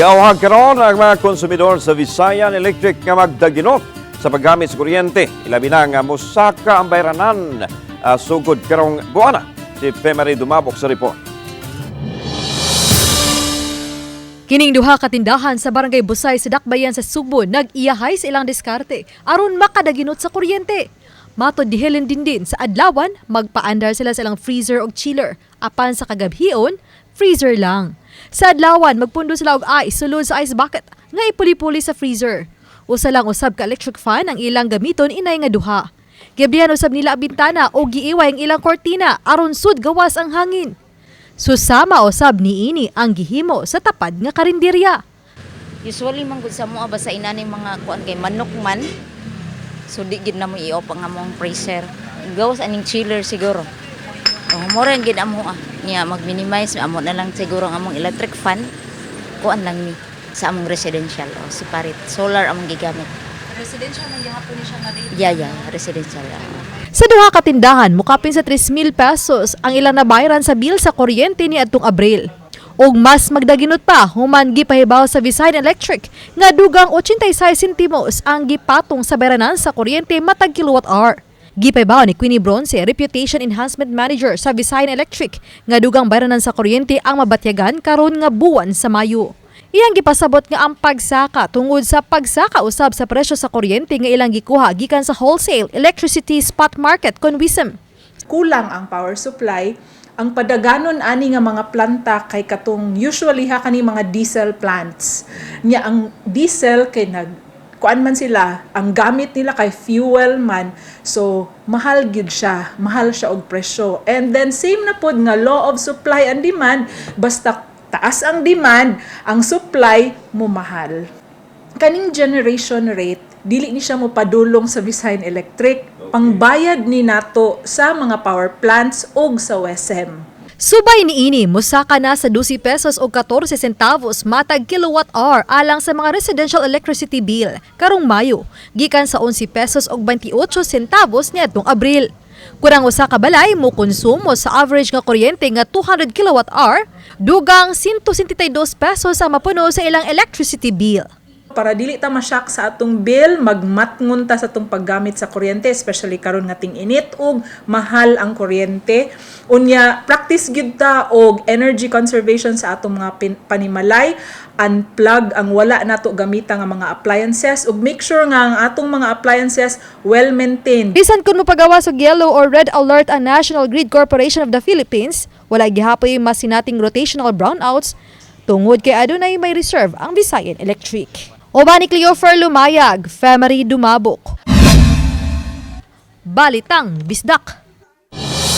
Giyawhag karon ang mga konsumidor sa Visayan Electric nga magdaginot sa paggamit sa kuryente. Ilabi na nga mosaka ang bayranan uh, sugod karong buwana. Si Femary Dumabok sa report. Kining duha ka tindahan sa Barangay Busay sa Dakbayan sa Subo nag-iyahay sa ilang diskarte aron makadaginot sa kuryente. Matod dihelin din din sa adlawan, magpaandar sila sa ilang freezer o chiller. Apan sa kagabhion, freezer lang. Sa adlawan, magpundo sila og ice sulod sa ice bucket nga ipuli-puli sa freezer. Usa lang usab ka electric fan ang ilang gamiton inay nga duha. Gabrihan usab nila ang bintana o giiway ang ilang kortina aron sud gawas ang hangin. Susama usab niini ang gihimo sa tapad nga karinderya. Usually man sa mo ba sa inani mga kuan kay manok man. So di gid na mo i-off ang among freezer. Gawas aning chiller siguro. Oh, mo rin gid amo ah. Niya mag-minimize amo na lang siguro ang among electric fan. Kuan lang ni sa among residential o separate solar among gigamit. Residential man gihapon ni siya na Yeah, yeah, residential. ah. Sa duha ka tindahan, mukapin sa 3,000 pesos ang ilang nabayaran sa bill sa kuryente ni adtong Abril. Og mas magdaginot pa, human gipahibaw sa Visayan Electric nga dugang 86 sentimos ang gipatong sa bayranan sa kuryente matag kilowatt hour. Gipahibaw ni Queenie Bronze, Reputation Enhancement Manager sa Visayan Electric, nga dugang bayranan sa kuryente ang mabatyagan karon nga buwan sa Mayo. Iyang gipasabot nga ang pagsaka tungod sa pagsaka usab sa presyo sa kuryente nga ilang gikuha gikan sa wholesale electricity spot market kon WISM. kulang ang power supply ang padaganon ani nga mga planta kay katong usually ha kani mga diesel plants nya ang diesel kay nag kuan man sila ang gamit nila kay fuel man. So mahal gyud siya mahal siya og presyo. And then same na pod nga law of supply and demand. Basta taas ang demand ang supply mo mahal. Kaning generation rate dili ni siya mo padulong sa Visayan Electric. Pangbayad ni nato sa mga power plants ug sa WESM Subay ni ini musaka na sa 12 pesos o 14 centavos matag kilowatt hour alang sa mga residential electricity bill karong Mayo gikan sa 11 pesos og 28 centavos niadtong Abril. Kurang usa ka balay mo konsumo sa average nga kuryente nga 200 kilowatt hour dugang 172 pesos ang mapuno sa ilang electricity bill. Para dili ta masyak sa atong bill magmatngon ta sa atong paggamit sa kuryente especially karon nga ting init ug mahal ang kuryente. Unya practice gyud ta og energy conservation sa atong mga panimalay. Unplug ang wala nato gamita nga mga appliances ug make sure nga ang atong mga appliances well maintained Bisan kung mopagawas og yellow or red alert ang National Grid Corporation of the Philippines, wala gihapoy mas sinating rotational brownouts. Tungod kay adunay may reserve ang Visayan Electric. Oba ni Cleofer Lumayag, Femery Dumabok. Balitang Bisdak.